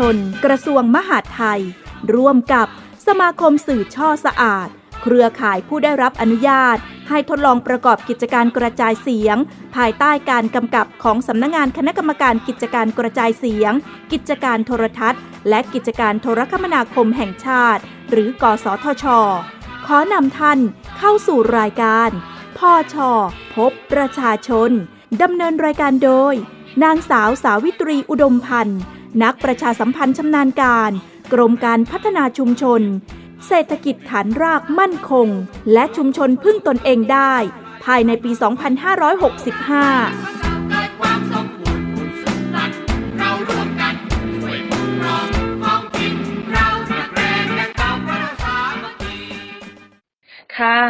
กรพัฒนกระทรวงมหาดไทย ร่วมกับสมาคมสื่อช่อสะอาด เครือข่ายผู้ได้รับอนุญาต ให้ทดลองประกอบกิจการกระจายเสียง ภายใต้การกำกับของสำนักงานคณะกรรมการกิจการกระจายเสียง กิจการโทรทัศน์ และกิจการโทรคมนาคมแห่งชาติ หรือ กสทช ขอนำท่านเข้าสู่รายการพ่อชอพบประชาชนดำเนินรายการโดย นางสาวสาวิตรีอุดมพันธ์ นักประชาสัมพันธ์ชำนาญการ กรมการพัฒนาชุมชน เศรษฐกิจฐานรากมั่นคง และชุมชนพึ่งตนเองได้ ภายในปี 2565ค่ะ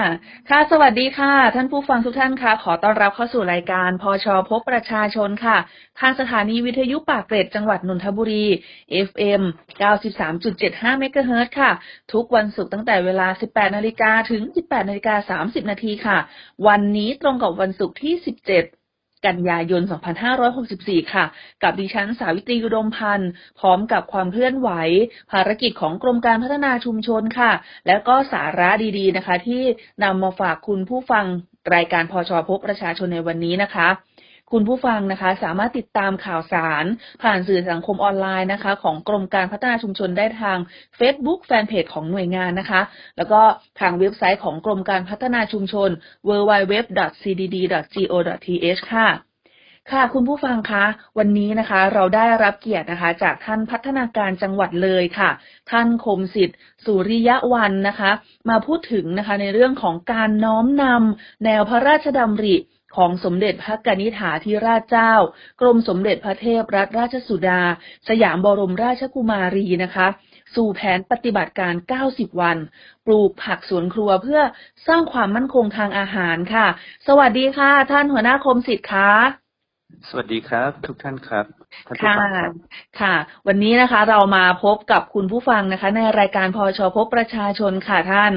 ค่ะ สวัสดีค่ะ ท่านผู้ฟังทุกท่านค่ะ ขอต้อนรับเข้าสู่รายการพชพบประชาชนค่ะ ทางสถานีวิทยุปากเกร็ดจังหวัดนนทบุรี FM 93.75เมกะเฮิรตซ์ค่ะ ทุกวันศุกร์ตั้งแต่เวลา 18 นาฬิกาถึง 18 นาฬิกา 30 นาทีค่ะ วันนี้ตรงกับวันศุกร์ที่ 17 กันยายน 2564 ค่ะ กับดิฉันสาวิตรีอุดมพันธ์ พร้อมกับความเคลื่อนไหว ภารกิจของกรมการพัฒนาชุมชนค่ะ แล้วก็สาระดีๆนะคะ ที่นำมาฝากคุณผู้ฟังรายการพชพบประชาชนในวันนี้นะคะ คุณผู้ฟังนะคะ สามารถติดตามข่าวสาร ผ่านสื่อสังคมออนไลน์นะคะ ของกรมการพัฒนาชุมชนได้ทาง Facebook แฟนเพจของหน่วยงานนะคะ แล้วก็ทางเว็บไซต์ของกรมการพัฒนาชุมชน www.cdd.go.th ค่ะค่ะคุณผู้ฟังคะ วันนี้นะคะ เราได้รับเกียรตินะคะ จากท่านพัฒนาการจังหวัดเลยค่ะ ท่านคมสิทธิ์สุริยะวันนะคะ มาพูดถึงนะคะในเรื่องของการน้อมนำแนวพระราชดำริ ของสมเด็จพระกนิษฐาธิราชเจ้า กรมสมเด็จพระเทพรัตนราชสุดา สยามบรมราชกุมารีนะคะ สู่แผนปฏิบัติการ 90 วัน ปลูกผักสวนครัวเพื่อสร้างความมั่นคงทางอาหารค่ะ สวัสดีค่ะ ท่านหัวหน้าคมสิทธิ์คะสวัสดีครับ ทุกท่านครับ ค่ะฟังครับค่ะ วันนี้นะคะ เรามาพบกับคุณผู้ฟังนะคะ ในรายการพอชพบประชาชนค่ะท่าน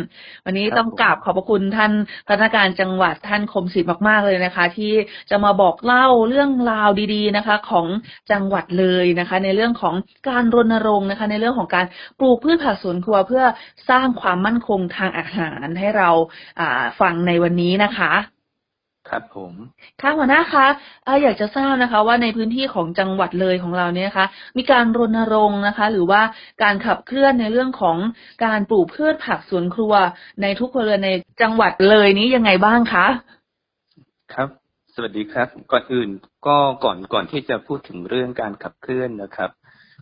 วันนี้ครับต้องกราบขอบพระคุณท่านพัฒนาการจังหวัดท่านคมศิษย์มาก ๆ เลยนะคะ ที่จะมาบอกเล่าเรื่องราวดี ๆนะคะ ของจังหวัดเลยนะคะ ในเรื่องของการรณรงค์นะคะ ในเรื่องของการปลูกพืชผักสวนครัวเพื่อสร้างความมั่นคงทางอาหารให้เราอ่าฟังในวันนี้นะคะ ครับผมค่ะหัวหน้าคะเอ่ออยากจะทราบนะคะ ว่าในพื้นที่ของจังหวัดเลยของเราเนี่ยนะคะมีการรณรงค์นะคะ หรือว่าการขับเคลื่อนในเรื่องของการปลูกพืชผักสวนครัว ในทุกครัวเรือนในจังหวัดเลยนี้ยังไงบ้างคะ ครับ สวัสดีครับ ก่อนอื่นก็ก่อนก่อนที่จะพูดถึงเรื่องการขับเคลื่อนนะครับ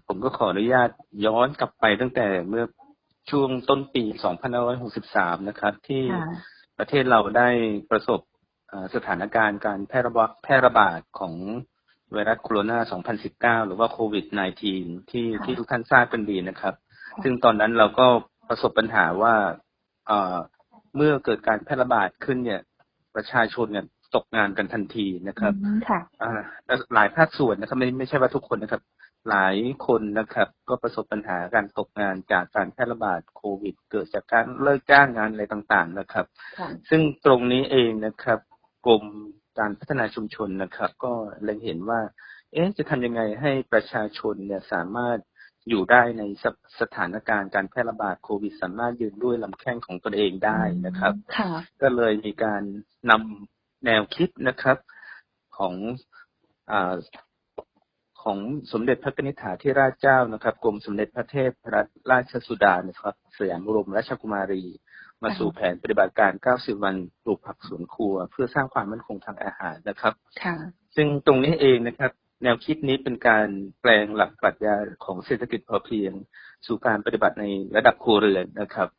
ผมก็ขออนุญาตย้อนกลับไปตั้งแต่เมื่อช่วงต้นปี 2563 นะครับ ที่ค่ะประเทศเราได้ประสบเอ่อ สถานการณ์การแพร่ระบาดแพร่ระบาดของไวรัสโคโรนา 2019 หรือว่าโควิด -19 ที่ค่ะที่ทุกท่านทราบกันดีนะครับ ซึ่งตอนนั้นเราก็ประสบปัญหาว่าเอ่อเมื่อเกิดการแพร่ระบาดขึ้นเนี่ย ประชาชนเนี่ยตกงานกันทันทีนะครับอืมค่ะอ่าและหลายภาคส่วนนะครับไม่ไม่ใช่ว่าทุกคนนะครับ หลายคนนะครับ ก็ประสบปัญหาการตกงานจากการแพร่ระบาดโควิด เกิดจากการเลิกจ้างงานอะไรต่างๆนะครับค่ะซึ่งตรงนี้เองนะครับ กรมการพัฒนาชุมชนนะครับ ก็เล็งเห็นว่า เอ๊ะจะทำยังไงให้ประชาชนเนี่ยสามารถอยู่ได้ในสสถานการณ์การแพร่ระบาดโควิด สามารถยืนด้วยลำแข้งของตนเองได้นะครับก็เลยมีการนำแนวคิดนะครับ ของอของสมเด็จพระนิธิฐาธิราชเจ้านะครับ กรมสมเด็จพระเทพรัตนราชสุดานะครับสยามบรมราชกุมารี มาค่ะสู่แผนปฏิบัติการ 90 วันปลูกผักสวนครัว เพื่อสร้างความมั่นคงทางอาหารนะครับค่ะซึ่งตรงนี้เองนะครับ แนวคิดนี้เป็นการแปลงหลักปรัชญาของเศรษฐกิจพอเพียง สู่การปฏิบัติในระดับครัวเรือนนะครับ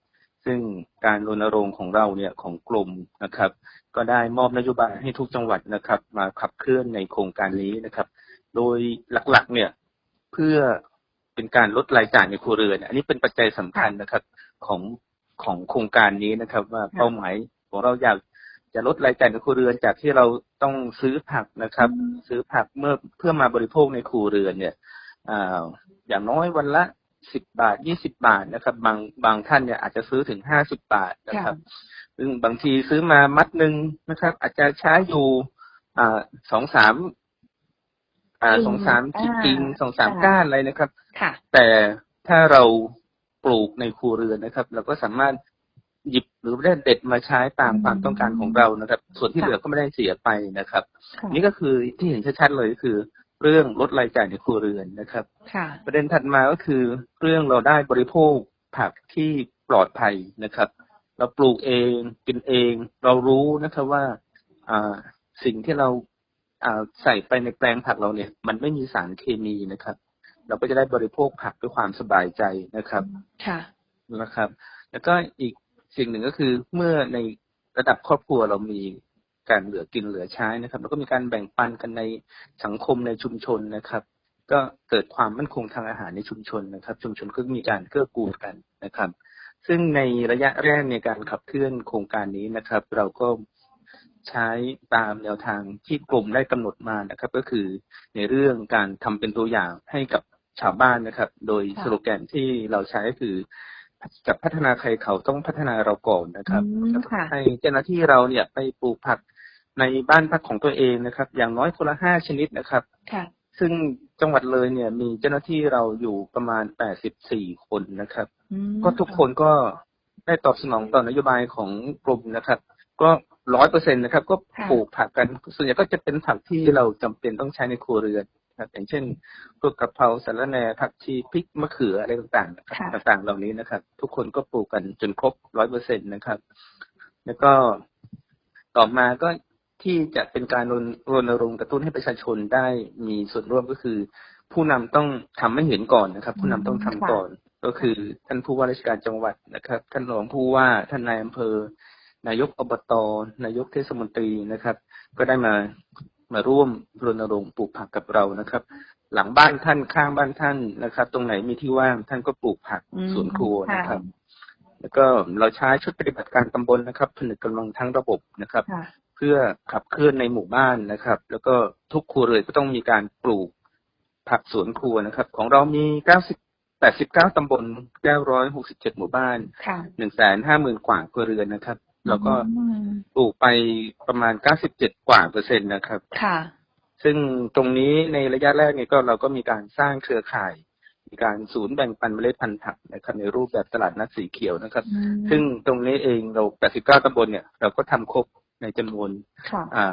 ซึ่งการรณรงค์ของเราเนี่ยของกลุ่มนะครับ ก็ได้มอบนโยบายให้ทุกจังหวัดนะครับ มาขับเคลื่อนในโครงการนี้นะครับ โดยหลักๆ เนี่ยเพื่อเป็นการลดรายจ่ายในครัวเรือน อันนี้เป็นปัจจัยสำคัญนะครับ ของ ของโครงการนี้นะครับ ว่าเป้าหมายของเราอยากจะลดรายจ่ายในครัวเรือนจากที่เราต้องซื้อผักนะครับอืมซื้อผักเมื่อเพื่อมาบริโภคในครัวเรือนเนี่ยอ่าอย่างน้อยวันละสิบบาทยี่สิบาทนะครับ บางบางท่านเนี่ยอาจจะซื้อถึงห้าสิบาทนะครับ ซึ่งบางทีซื้อมามัดหนึ่งนะครับ อาจจะใช้อยู่อ่าสองสามอ่ากิ่งสองสามอ่ากิ่งสองสามค่ะก้านอะไรนะครับค่ะแต่ถ้าเรา ปลูกในครัวเรือนนะครับ เราก็สามารถหยิบหรือได้เด็ดมาใช้ตามความต้องการของเรานะครับ ส่วนที่ค่ะเหลือก็ไม่ได้เสียไปนะครับค่ะนี่ก็คือที่เห็นชัดๆเลยก็คือ เรื่องลดรายจ่ายในครัวเรือนนะครับค่ะประเด็นถัดมาก็คือเรื่องเราได้บริโภคผักที่ปลอดภัยนะครับ เราปลูกเองกินเอง เรารู้นะครับว่าอ่าสิ่งที่เราอ่าใส่ไปในแปลงผักเราเนี่ย มันไม่มีสารเคมีนะครับ เราก็จะได้บริโภคผักด้วยความสบายใจนะครับ ค่ะ นะครับ แล้วก็อีกสิ่งหนึ่งก็คือเมื่อในระดับครอบครัวเรามีการเหลือกินเหลือใช้นะครับ แล้วก็มีการแบ่งปันกันในสังคมในชุมชนนะครับ ก็เกิดความมั่นคงทางอาหารในชุมชนนะครับ ชุมชนก็มีการเกื้อกูลกันนะครับ ซึ่งในระยะแรกในการขับเคลื่อนโครงการนี้นะครับ เราก็ใช้ตามแนวทางที่กรมได้กำหนดมานะครับ ก็คือในเรื่องการทำเป็นตัวอย่างให้กับ ชาวบ้านนะครับ โดยค่ะสโลแกนที่เราใช้ก็คือกับพัฒนาใครเขาต้องพัฒนาเราก่อนนะครับอืมค่ะให้เจ้าหน้าที่เราเนี่ยไปปลูกผักในบ้านพักของตัวเองนะครับ อย่างน้อยคนละห้าชนิดนะครับค่ะซึ่งจังหวัดเลยเนี่ย มีเจ้าหน้าที่เราอยู่ประมาณ84คนนะครับอืมก็ทุกคนก็ได้ตอบสนองต่อนโยบายของกรมนะครับ ก็ร้อยเปอร์เซ็นต์นะครับ ก็ค่ะปลูกผักกัน ส่วนใหญ่ก็จะเป็นผักที่เราจำเป็นต้องใช้ในครัวเรือน นะครับ อย่างเช่นพวกกะเพราสะระแหน่ผักชีพริกมะเขืออะไรต่างๆนะครับค่ะต่างๆ เหล่านี้นะครับ ทุกคนก็ปลูกกันจนครบร้อยเปอร์เซ็นต์นะครับ แล้วก็ต่อมาก็ที่จะเป็นการรณรณรงค์กระตุ้นให้ประชาชนได้มีส่วนร่วมก็คือ ผู้นำต้องทำให้เห็นก่อนนะครับ ผู้นำต้องทำก่อน ก็คือท่านผู้ว่าราชการจังหวัดนะครับ ท่านรองผู้ว่าท่านนายอำเภอนายกอบตนายกเทศมนตรีนะครับ ก็ได้มา มาร่วมรณรงค์ปลูกผักกับเรานะครับ หลังบ้านท่านข้างบ้านท่านนะครับ ตรงไหนมีที่ว่างท่านก็ปลูกผักอืมสวนครัวนะครับค่ะแล้วก็เราใช้ชุดปฏิบัติการตำบลนะครับผนึกกำลังทั้งระบบนะครับค่ะเพื่อขับเคลื่อนในหมู่บ้านนะครับ แล้วก็ทุกครัวเรือนก็ต้องมีการปลูกผักสวนครัวนะครับ ของเรามี 90 89 ตำบล 967 หมู่บ้านค่ะ150,000กว่าครัวเรือนนะครับ แล้วก็อืมปลูกไปประมาณ97กว่าเปอร์เซ็นต์นะครับ ค่ะ ซึ่งตรงนี้ในระยะแรกเนี่ยก็เราก็มีการสร้างเครือข่าย มีการศูนย์แบ่งปันเมล็ดพันธุ์ผักนะครับในรูปแบบตลาดนัดสีเขียวนะครับอืมซึ่งตรงนี้เองเรา89ตำบลเนี่ยเราก็ทำครบในจำนวนค่ะอ่า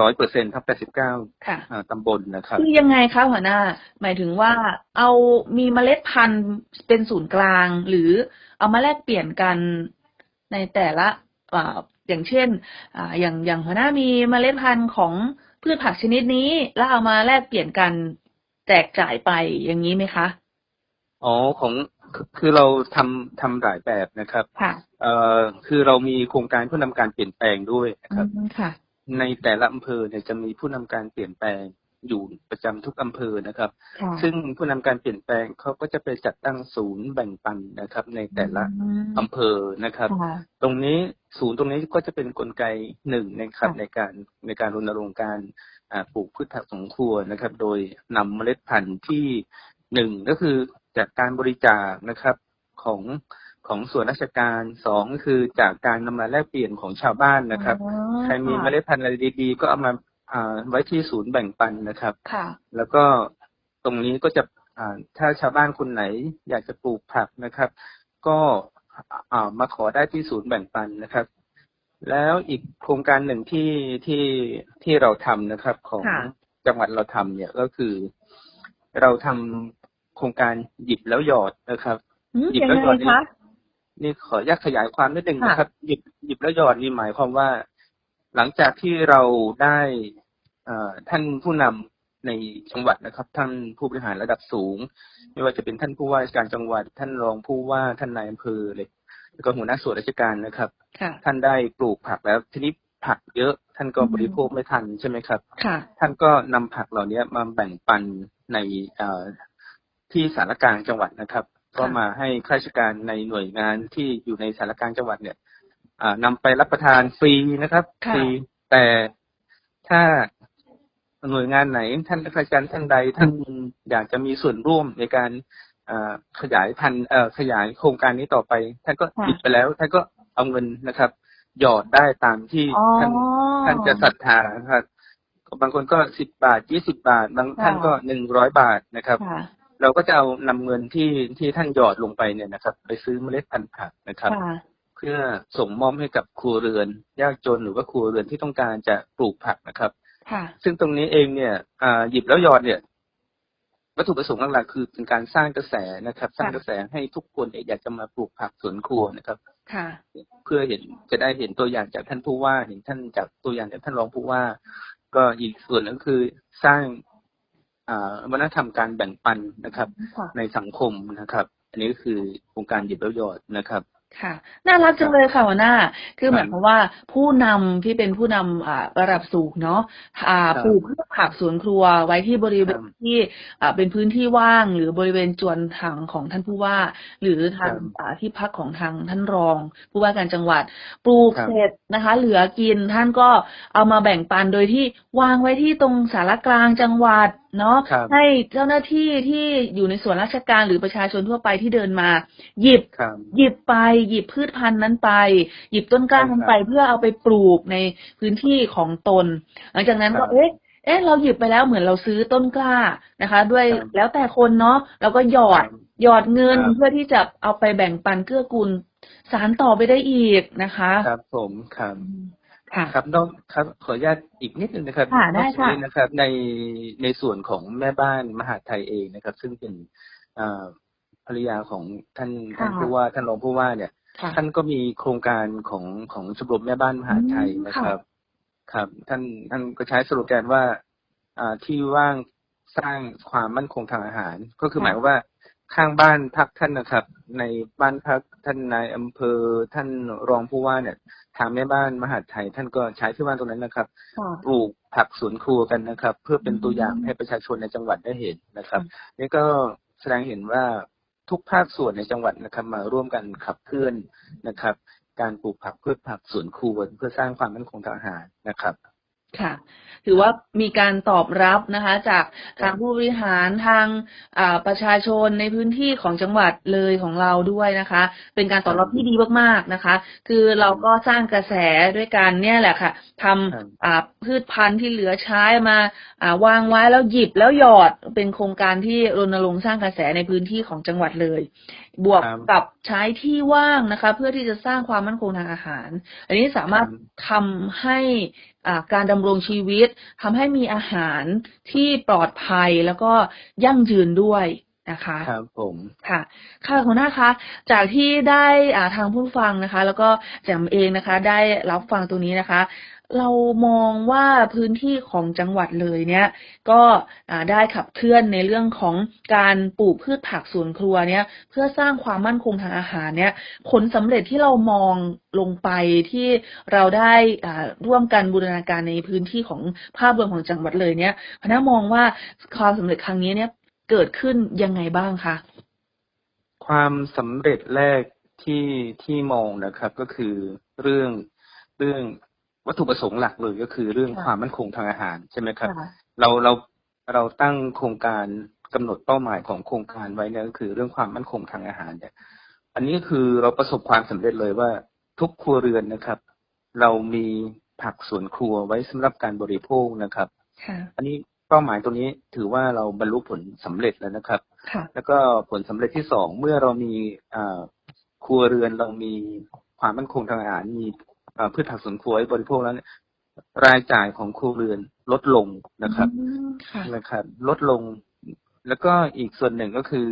ร้อยเปอร์เซ็นต์ทั้ง89ค่ะอ่าตำบลนะครับ คือยังไงคะหัวหน้า หมายถึงว่าเอามีเมล็ดพันธุ์เป็นศูนย์กลาง หรือเอามาแลกเปลี่ยนกันในแต่ละ อ่าอย่างเช่นอ่าอย่างอย่างหัวหน้ามีเมล็ดพันธุ์ของพืชผักชนิดนี้ แล้วเอามาแลกเปลี่ยนกันแจกจ่ายไปอย่างนี้ไหมคะ อ๋อของคือคือเราทำทำหลายแบบนะครับค่ะเอ่อคือเรามีโครงการผู้นำการเปลี่ยนแปลงด้วยนะครับอืมค่ะ ในแต่ละอำเภอเนี่ยจะมีผู้นำการเปลี่ยนแปลง อยู่ประจำทุกอำเภอนะครับค่ะซึ่งผู้นำการเปลี่ยนแปลงเขาก็จะไปจัดตั้งศูนย์แบ่งปันนะครับ ในแต่ละอืมอำเภอนะครับค่ะตรงนี้ศูนย์ตรงนี้ก็จะเป็นกลไกหนึ่งนะครับค่ะในการในการรณรงค์การอ่าปลูกพืชผักสวนครัวนะครับ โดยนำเมล็ดพันธุ์ที่หนึ่งก็คือจากการบริจาคนะครับของของส่วนราชการสองก็คือจากการนำมาแลกเปลี่ยนของชาวบ้านนะครับอ๋อใครมีเมล็ดพันธุ์อะไรดีๆ ก็เอามาอ่า ไว้ที่ศูนย์แบ่งปันนะครับ ค่ะ แล้วก็ตรงนี้ก็จะอ่าถ้าชาวบ้านคนไหน อยากจะปลูกผักนะครับ ก็อ่ามาขอได้ที่ศูนย์แบ่งปันนะครับ แล้วอีกโครงการหนึ่งที่ที่ที่เราทำนะครับ ของค่ะจังหวัดเราทำเนี่ยก็คือ เราทำโครงการหยิบแล้วหยอดนะครับอืมหยิบยังแล้วไงหยอดนี่คะนี่ขออนุญาตขยายความนิดหนึ่งค่ะนะครับ หยิบหยิบแล้วหยอดนี่หมายความว่า หลังจากที่เราได้เอ่อท่านผู้นำในจังหวัดนะครับ ท่านผู้บริหารระดับสูง ไม่ว่าจะเป็นท่านผู้ว่าราชการจังหวัด ท่านรองผู้ว่าท่านนายอำเภอเลยแล้วก็หัวหน้าส่วนราชการนะครับค่ะท่านได้ปลูกผักแล้วทีนี้ผักเยอะ ท่านก็อืมบริโภคไม่ทันใช่ไหมครับค่ะท่านก็นำผักเหล่านี้มาแบ่งปันในเอ่อที่สารกลางจังหวัดนะครับ ก็มาให้ข้าราชการในหน่วยงานที่อยู่ในสารกลางจังหวัดเนี่ยอ่า นำไปรับประทานฟรีนะครับค่ะฟรีแต่ถ้าหน่วยงานไหน ท่านข้าราชการท่านใด ท่านอยากจะมีส่วนร่วมในการอ่าขยายพันธุ์เอ่อขยายโครงการนี้ต่อไป ท่านก็ค่ะหยิบไปแล้ว ท่านก็เอาเงินนะครับ หยอดได้ตามที่อ๋อท่านท่านจะศรัทธานะครับบางคนก็สิบบาทยี่สิบาท บางท่านก็หนึ่งร้อยบาทนะครับค่ะเราก็จะเอานำเงินที่ที่ท่านหยอดลงไปเนี่ยนะครับ ไปซื้อเมล็ดพันธุ์ผักนะครับค่ะเพื่อส่งมอบให้กับครัวเรือน ยากจนหรือว่าครัวเรือนที่ต้องการจะปลูกผักนะครับค่ะซึ่งตรงนี้เองเนี่ยอ่าหยิบแล้วหยอดเนี่ย วัตถุประสงค์หลักๆคือเป็นการสร้างกระแสนะครับ สร้างกระแสให้ทุกคนเนี่ยอยากจะมาปลูกผักสวนครัวนะครับค่ะเพื่อเห็นจะได้เห็นตัวอย่างจากท่านผู้ว่า เห็นท่านจากตัวอย่างจากท่านรองผู้ว่า ก็อีกส่วนหนึงคือสร้างอ่าวัฒนธรรมการแบ่งปันนะครับค่ะในสังคมนะครับ อันนี้ก็คือโครงการหยิบแล้วหยอดนะครับ ค่ะ น่ารักจังเลยค่ะหัวหน้า คือครับหมายความว่าผู้นำที่เป็นผู้นำอ่าระดับสูงเนาะอ่าครับ ปลูกพืชผักสวนครัวไว้ที่บริเวณครับที่อ่าเป็นพื้นที่ว่าง หรือบริเวณจวนทางของท่านผู้ว่า หรือทางครับอ่าที่พักของทางท่านรอง ผู้ว่าการจังหวัด ปลูกครับ เสร็จนะคะ เหลือกินท่านก็เอามาแบ่งปันโดยที่วางไว้ที่ตรงสารกลางจังหวัด เนาะครับให้เจ้าหน้าที่ที่อยู่ในส่วนราชการหรือประชาชนทั่วไปที่เดินมา หยิบครับหยิบไป หยิบพืชพันธุ์นั้นไป หยิบต้นกล้าใช่ครับนั้นไป เพื่อเอาไปปลูกในพื้นที่ของตน หลังจากนั้นครัก็บเอ๊ะเอ๊ะเราหยิบไปแล้วเหมือนเราซื้อต้นกล้านะคะ ด้วยครับแล้วแต่คนเนาะเราก็หยอดครับหยอดเงินครับเพื่อที่จะเอาไปแบ่งปันเกื้อกูลสารต่อไปได้อีกนะคะ ครับผมครับ ค่ะครับนอกครับขออนุญาตอีกนิดนึงนะครับค่ะได้นอกจากค่ะนี้นะครับ ในในส่วนของแม่บ้านมหาดไทยเองนะครับ ซึ่งเป็นอ่าภรรยาของท่านท่านผู้ว่าท่านรองผู้ว่าเนี่ยค่ะท่านก็มีโครงการของของชมรมแม่บ้านมหาดไทยนะครับ ครับ ท่านท่านก็ใช้สโลแกนว่าอ่าที่ว่างสร้างความมั่นคงทางอาหาร ก็คือค่ะหมายความว่า ข้างบ้านพักท่านนะครับ ในบ้านพักท่านนายอำเภอท่านรองผู้ว่าเนี่ยทางแม่บ้านมหาดไทย ท่านก็ใช้ที่บ้านตรงนั้นนะครับค่ะปลูกผักสวนครัวกันนะครับ เพื่อเป็นตัวอย่างอืมให้ประชาชนในจังหวัดได้เห็นนะครับ นี่ก็แสดงเห็นว่าทุกภาคส่วนในจังหวัดนะครับมาร่วมกันขับเคลื่อนนะครับ การปลูกผักพืชผักสวนครัวเพื่อสร้างความมั่นคงทางอาหารนะครับ ค่ะ ถือว่ามีการตอบรับนะคะ จากทางผู้บริหารทางอ่าประชาชนในพื้นที่ของจังหวัดเลยของเราด้วยนะคะ เป็นการตอบรับที่ดีมากๆนะคะ คือเราก็สร้างกระแสด้วยการเนี่ยแหละค่ะทครับำอ่าพืชพันธุ์ที่เหลือใช้มาอ่าวางไว้แล้วหยิบแล้วหยอดเป็นโครงการที่รณรงค์สร้างกระแสในพื้นที่ของจังหวัดเลย บวกครับกับใช้ที่ว่างนะคะ เพื่อที่จะสร้างความมั่นคงทางอาหาร อันนี้สามารถครับทำให้อ่า การดำรงชีวิตทำให้มีอาหารที่ปลอดภัยแล้วก็ยั่งยืนด้วยนะคะครับผมค่ะ ค่ะหัวหน้าคะ จากที่ได้อ่าทางผู้ฟังนะคะ แล้วก็แจมเองนะคะ ได้รับฟังตรงนี้นะคะ เรามองว่าพื้นที่ของจังหวัดเลยเนี่ย ก็ได้ขับเคลื่อนในเรื่องของการปลูกพืชผักสวนครัวเนี่ย เพื่อสร้างความมั่นคงทางอาหารเนี่ย ผลสำเร็จที่เรามองลงไปที่เราได้ร่วมกันบูรณาการในพื้นที่ของภาพรวมของจังหวัดเลยเนี่ยหัวหน้ามองว่าความสำเร็จครั้งนี้เนี่ยเกิดขึ้นยังไงบ้างคะความสำเร็จแรกที่ที่มองนะครับก็คือเรื่องเรื่อง วัตถุประสงค์หลักเลยก็คือเรื่องค่ะความมั่นคงทางอาหารใช่ไหมครับค่ะเราเราเราตั้งโครงการกำหนดเป้าหมายของโครงการไว้เนี่ยก็คือเรื่องความมั่นคงทางอาหารเนี่ย อันนี้ก็คือเราประสบความสำเร็จเลยว่าทุกครัวเรือนนะครับ เรามีผักสวนครัวไว้สำหรับการบริโภคนะครับค่ะอันนี้เป้าหมายตรงนี้ถือว่าเราบรรลุผลสำเร็จแล้วนะครับค่ะแล้วก็ผลสำเร็จที่สองเมื่อเรามีอ่าครัวเรือนเรามีความมั่นคงทางอาหารมีอ่า พืชผักสวนครัวไว้บริโภคแล้วเนี่ยรายจ่ายของครัวเรือนลดลงนะครับอืมค่ะนะครับ ลดลง แล้วก็อีกส่วนหนึ่งก็คือ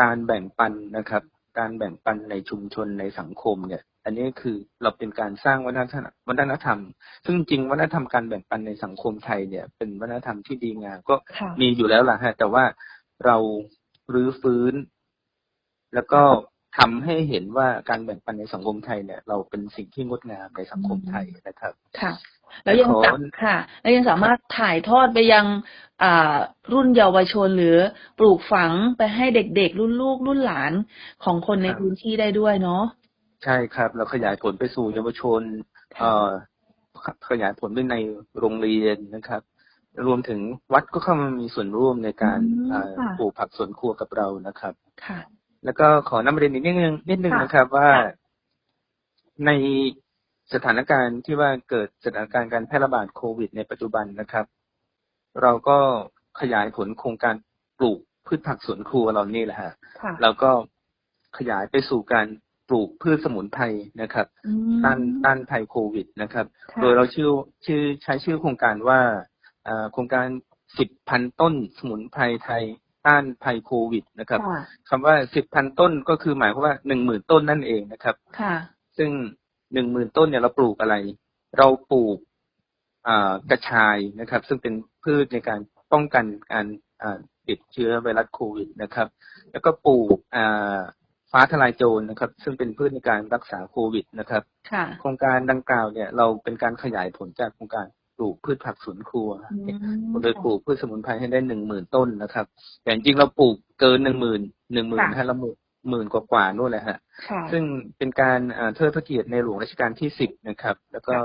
การแบ่งปันนะครับ การแบ่งปันในชุมชนในสังคมเนี่ย อันนี้คือเราเป็นการสร้างวัฒนธรรมวัฒนธรรม ซึ่งจริงๆวัฒนธรรมการแบ่งปันในสังคมไทยเนี่ย เป็นวัฒนธรรมที่ดีงามก็ค่ะมีอยู่แล้วล่ะฮะ แต่ว่าเรารื้อฟื้น แล้วก็ ทำให้เห็นว่าการแบ่งปันในสังคมไทยเนี่ย เราเป็นสิ่งที่งดงามในสังคมไทยนะครับ ค่ะ แล้วยังขอสามค่ะ แล้วยังสามารถถ่ายทอดไปยังอ่ารุ่นเยาวชนหรือปลูกฝังไปให้เด็กๆรุ่นลูกรุ่นหลานของคนในพื้นที่ได้ด้วยเนาะใช่ครับ เราขยายผลไปสู่เยาวชนเอ่อขยายผลไปในโรงเรียนนะครับรวมถึงวัดก็เข้ามามีส่วนร่วมในการอืมเอ่อค่ะปลูกผักสวนครัวกับเรานะครับ ค่ะ แล้วก็ขอนำเรียนอีกนิดนึงนิดนึงค่ะนะครับว่าค่ะในสถานการณ์ที่ว่าเกิดสถานการณ์การแพร่ระบาดโควิด ในปัจจุบันนะครับ เราก็ขยายผลโครงการปลูกพืชผักสวนครัวเรานี่แหละฮะค่ะแล้วก็ขยายไปสู่การปลูกพืชสมุนไพรนะครับอืมต้านต้านภัยโควิดนะครับค่ะโดยเราชื่อชื่อใช้ชื่อโครงการว่าอ่าโครงการสิบพันต้นสมุนไพรไทย ต้านภัยโควิดนะครับค่ะคำว่าสิบพันต้นก็คือหมายความว่าหนึ่งหมื่นต้นนั่นเองนะครับ ค่ะ ซึ่งหนึ่งหมื่นต้นเนี่ยเราปลูกอะไร เราปลูกอ่ากระชายนะครับ ซึ่งเป็นพืชในการป้องกันการอ่าติดเชื้อไวรัสโควิดนะครับ แล้วก็ปลูกอ่าฟ้าทลายโจรนะครับ ซึ่งเป็นพืชในการรักษาโควิดนะครับค่ะโครงการดังกล่าวเนี่ย เราเป็นการขยายผลจากโครงการ ปลูกพืชผักสวนครัวอืมโดยปลูกพืชสมุนไพรให้ได้หนึ่งหมื่นต้นนะครับ แต่จริงๆเราปลูกเกินหนึ่งหมื่นหนึ่งหมื่นค่ะห้าละหมื่นหมื่นกว่าๆนู่นแหละฮะค่ะซึ่งเป็นการอ่าเทิดพระเกียรติในหลวงรัชกาลที่สิบนะครับ แล้วก็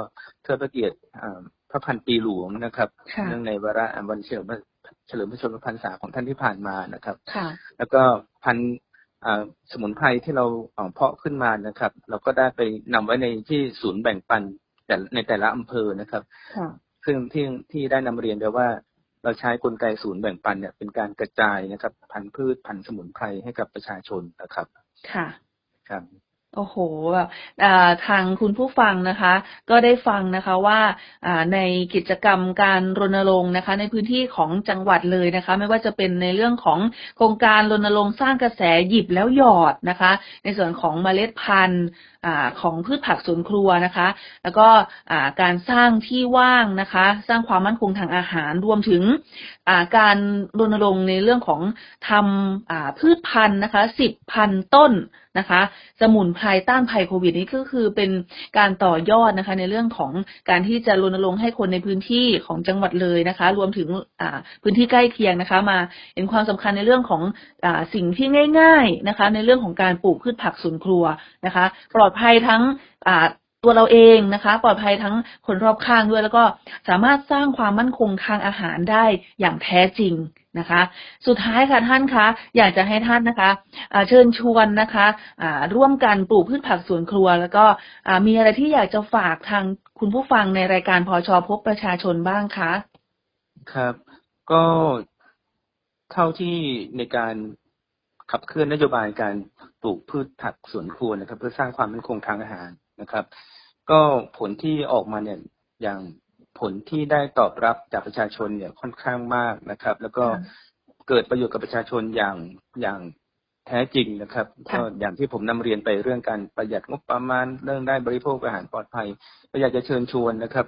เทิดพระเกียรติอ่าพระพันปีหลวงนะครับค่ะเนื่องในวาระวันเฉลิมพระเฉลิมพระชนมพรรษาของท่านที่ผ่านมานะครับค่ะแล้วก็พันธุ์อ่าสมุนไพรที่เราเอ่อเพาะขึ้นมานะครับ เราก็ได้ไปนำไว้ในที่ศูนย์แบ่งปัน แต่ในแต่ละอำเภอนะครับค่ะซึ่งที่ที่ได้นำเรียนไปว่า เราใช้กลไกศูนย์แบ่งปันเนี่ยเป็นการกระจายนะครับ พันธุ์พืชพันธุ์สมุนไพรให้กับประชาชนนะครับ ค่ะครับ โอ้โหแบบอ่าทางคุณผู้ฟังนะคะ ก็ได้ฟังนะคะว่าอ่าในกิจกรรมการรณรงค์นะคะ ในพื้นที่ของจังหวัดเลยนะคะ ไม่ว่าจะเป็นในเรื่องของโครงการรณรงค์สร้างกระแสหยิบแล้วหยอดนะคะ ในส่วนของเมล็ดพันธุ์ของพืชผักสวนครัวนะคะ แล้วก็การสร้างที่ว่างนะคะ สร้างความมั่นคงทางอาหารรวมถึงการรณรงค์ในเรื่องของทำพืชพันธุ์นะคะสิบพันต้นนะคะ สมุนไพรต้านภัยโควิดนี่ก็คือเป็นการต่อยอดนะคะ ในเรื่องของการที่จะรณรงค์ให้คนในพื้นที่ของจังหวัดเลยนะคะ รวมถึงพื้นที่ใกล้เคียงนะคะ มาเห็นความสำคัญในเรื่องของอสิ่งที่ง่าย ๆนะคะ ในเรื่องของการปลูกพืชผักสวนครัวนะคะ ปลอดภัยทั้งตัวเราเองนะคะ ปลอดภัยทั้งคนรอบข้างด้วย แล้วก็สามารถสร้างความมั่นคงทางอาหารได้อย่างแท้จริง นะคะ สุดท้ายค่ะท่านคะอยากจะให้ท่านนะคะเชิญชวนนะคะร่วมกันปลูกพืชผักสวนครัว แล้วก็มีอะไรที่อยากจะฝากทางคุณผู้ฟังในรายการพอชอพบประชาชนบ้างคะครับ ก็เท่าที่ในการขับเคลื่อนนโยบายการปลูกพืชผักสวนครัวนะครับ เพื่อสร้างความมั่นคงทางอาหารนะครับ ก็ผลที่ออกมาเนี่ยอย่าง ผลที่ได้ตอบรับจากประชาชนเนี่ยค่อนข้างมากนะครับ แล้วก็ค่ะเกิดประโยชน์กับประชาชนอย่างอย่างแท้จริงนะครับค่ะก็อย่างที่ผมนำเรียนไปเรื่องการประหยัดงบประมาณเรื่องได้บริโภคอาหารปลอดภัย ก็อยากจะเชิญชวนนะครับ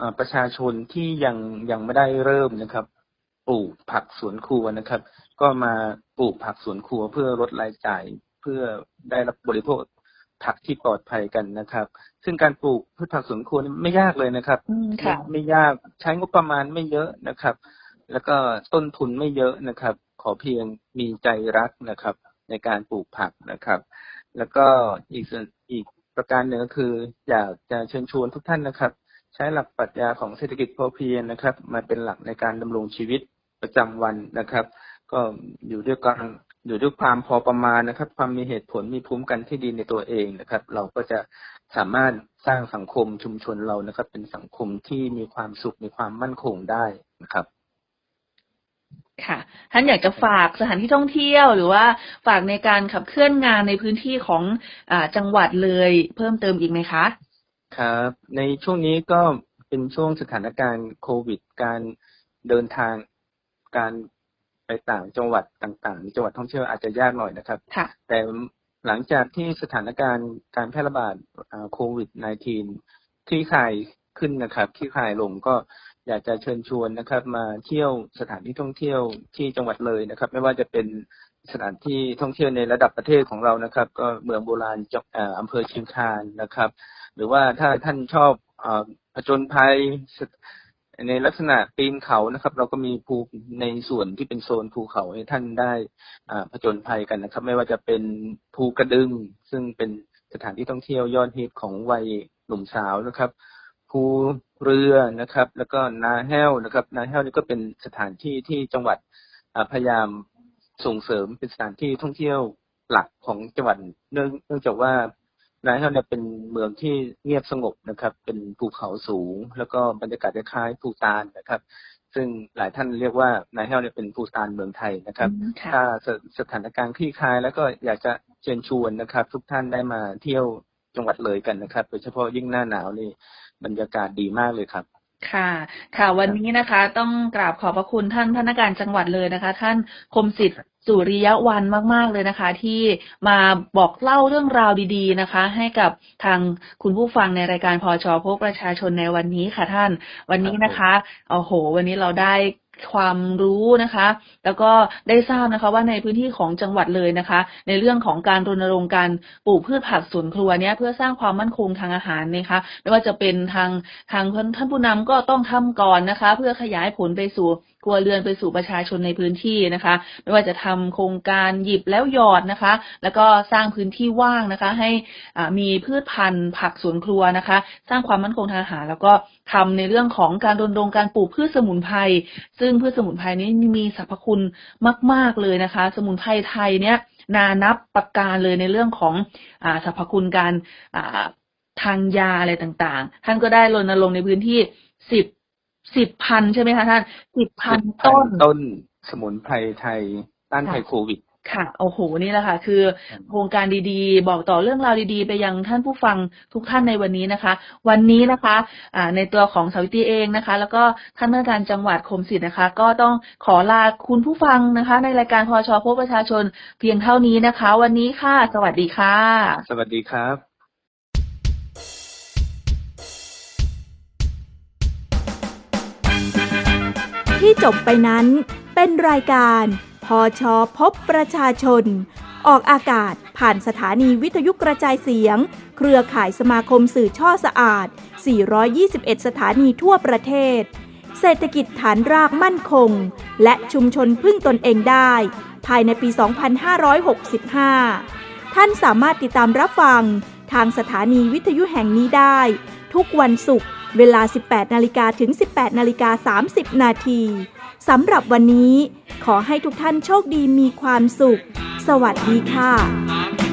อ่าประชาชนที่ยังยังไม่ได้เริ่มนะครับ ปลูกผักสวนครัวนะครับ ก็มาปลูกผักสวนครัวเพื่อลดรายจ่ายเพื่อได้รับบริโภค ผักที่ปลอดภัยกันนะครับ ซึ่งการปลูกพืชผักสวนครัวนี่ไม่ยากเลยนะครับอืมค่ะไม่ไม่ยากใช้งบประมาณไม่เยอะนะครับ แล้วก็ต้นทุนไม่เยอะนะครับ ขอเพียงมีใจรักนะครับ ในการปลูกผักนะครับ แล้วก็อีกส่วนอีกประการหนึ่งก็คืออยากจะเชิญชวนทุกท่านนะครับ ใช้หลักปรัชญาของเศรษฐกิจพอเพียงนะครับ มาเป็นหลักในการดำรงชีวิตประจำวันนะครับ ก็อยู่ด้วยกัน อยู่ด้วยความพอประมาณนะครับ ความมีเหตุผลมีภูมิกันที่ดีในตัวเองนะครับ เราก็จะสามารถสร้างสังคมชุมชนเรานะครับ เป็นสังคมที่มีความสุขมีความมั่นคงได้นะครับ ค่ะท่านอยากจะฝากสถานที่ท่องเที่ยว หรือว่าฝากในการขับเคลื่อนงานในพื้นที่ของอาจังหวัดเลยเพิ่มเติมอีกไหมคะ ครับ ในช่วงนี้ก็เป็นช่วงสถานการณ์โควิด การเดินทางการ ไปต่างจังหวัดต่างๆในจังหวัดท่องเที่ยวอาจจะยากหน่อยนะครับค่ะแต่หลังจากที่สถานการณ์การแพร่ระบาดอ่าโควิด -19 คลี่คลายขึ้นนะครับคลี่คลายลงก็อยากจะเชิญชวนนะครับ มาเที่ยวสถานที่ท่องเที่ยวที่จังหวัดเลยนะครับ ไม่ว่าจะเป็นสถานที่ท่องเที่ยวในระดับประเทศของเรานะครับ ก็เมืองโบราณจังอ่าอำเภอเชียงคานนะครับ หรือว่าถ้าท่านชอบอาผจญภัยส ในลักษณะปีนเขานะครับ เราก็มีภูในส่วนที่เป็นโซนภูเขาให้ท่านได้ผจญภัยกันนะครับ ไม่ว่าจะเป็นภูกระดึง ซึ่งเป็นสถานที่ท่องเที่ยวยอดฮิตของวัยหนุ่มสาวนะครับภูเรือนะครับ แล้วก็นาแห้วนะครับ นาแห้วนี่ก็เป็นสถานที่ที่จังหวัดพยายามส่งเสริมเป็นสถานที่ท่องเที่ยวหลักของจังหวัดเนื่องจากว่า นายแห้วเนี่ยเป็นเมืองที่เงียบสงบนะครับ เป็นภูเขาสูง แล้วก็บรรยากาศคล้ายๆภูตานนะครับ ซึ่งหลายท่านเรียกว่านายแห้วเนี่ยเป็นภูตานเมืองไทยนะครับอืมค่ะถ้าสสถานการณ์คลี่คลาย แล้วก็อยากจะเชิญชวนนะครับ ทุกท่านได้มาเที่ยวจังหวัดเลยกันนะครับ โดยเฉพาะยิ่งหน้าหนาวนี่บรรยากาศดีมากเลยครับ ค่ะ ค่ะ วันนี้นะคะ ต้องกราบขอบพระคุณท่านพนักงานจังหวัดเลยนะคะ ท่านคมสิทธิ์สุริยะวันมาก ๆ เลยนะคะ ที่มาบอกเล่าเรื่องราวดี ๆ นะคะ ให้กับทางคุณผู้ฟังในรายการพอชอพบประชาชนในวันนี้ค่ะท่าน วันนี้นะคะโอ้โห วันนี้เราได้ ความรู้นะคะ แล้วก็ได้ทราบนะคะว่าในพื้นที่ของจังหวัดเลยนะคะ ในเรื่องของการรณรงค์การปลูกพืชผักสวนครัวเนี่ยเพื่อสร้างความมั่นคงทางอาหารนะคะไม่ว่าจะเป็นทางทางท่านผู้นำก็ต้องทำก่อนนะคะ เพื่อขยายผลไปสู่ รัวเรือนไปสู่ประชาชนในพื้นที่นะคะ ไม่ว่าจะทำโครงการหยิบแล้วหยอดนะคะ แล้วก็สร้างพื้นที่ว่างนะคะ ให้มีพืชพันธุ์ผักสวนครัวนะคะ สร้างความมั่นคงทางอาหาร แล้วก็ทำในเรื่องของการรณรงค์การปลูกพืชสมุนไพรซึ่งพืชสมุนไพรนี้มีสรรพคุณมาก ๆเลยนะคะ สมุนไพรไทยเนี่ยนานับประการเลยในเรื่องของอสรรพคุณการทางยาอะไรต่างๆ ท่านก็ได้รณรงค์ในพื้นที่สิบ สิบพันใช่ไหมคะท่านสิบพันต้นต้นสมุนไพรไทยต้านภัยโควิดค่ะโอ้โหนี่แหละค่ะ คือโครงการดีๆ บอกต่อเรื่องราวดีๆ ไปยังท่านผู้ฟังทุกท่านในวันนี้นะคะ วันนี้นะคะอ่าในตัวของสาวิตรีเองนะคะ แล้วก็ท่านผู้การจังหวัดคมสิทธิ์นะคะ ก็ต้องขอลาคุณผู้ฟังนะคะ ในรายการพอชพบประชาชนเพียงเท่านี้นะคะ วันนี้ค่ะ สวัสดีค่ะ สวัสดีครับ ที่จบไปนั้น เป็นรายการพอชอพบประชาชน ออกอากาศผ่านสถานีวิทยุกระจายเสียง เครือข่ายสมาคมสื่อช่อสะอาด 421 สถานีทั่วประเทศ เศรษฐกิจฐานรากมั่นคง และชุมชนพึ่งตนเองได้ ภายในปี 2565 ท่านสามารถติดตามรับฟังทางสถานีวิทยุแห่งนี้ได้ ทุกวันศุกร์ เวลา 18 นาฬิกาถึง 18 นาฬิกา 30 นาทีสำหรับวันนี้ ขอให้ทุกท่านโชคดีมีความสุข สวัสดีค่ะ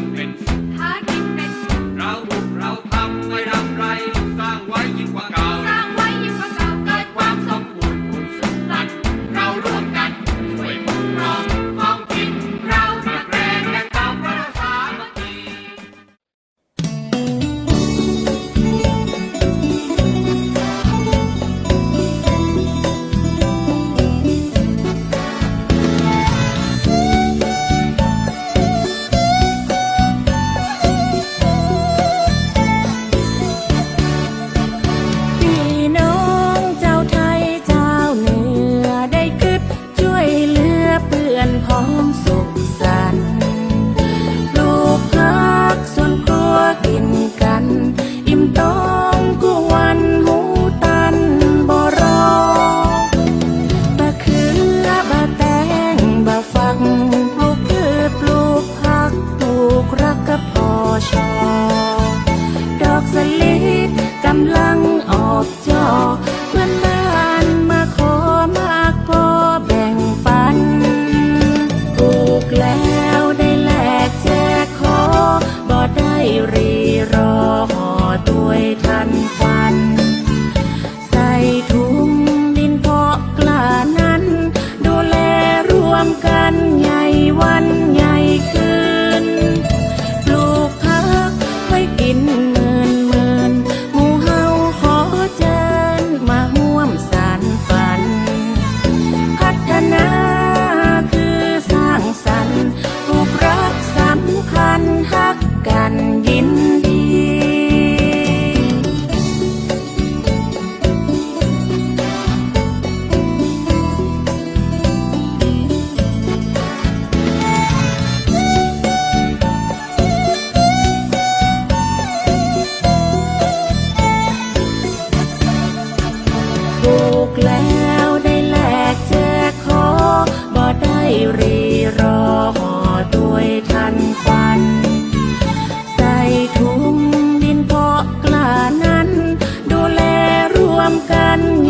กัน กัน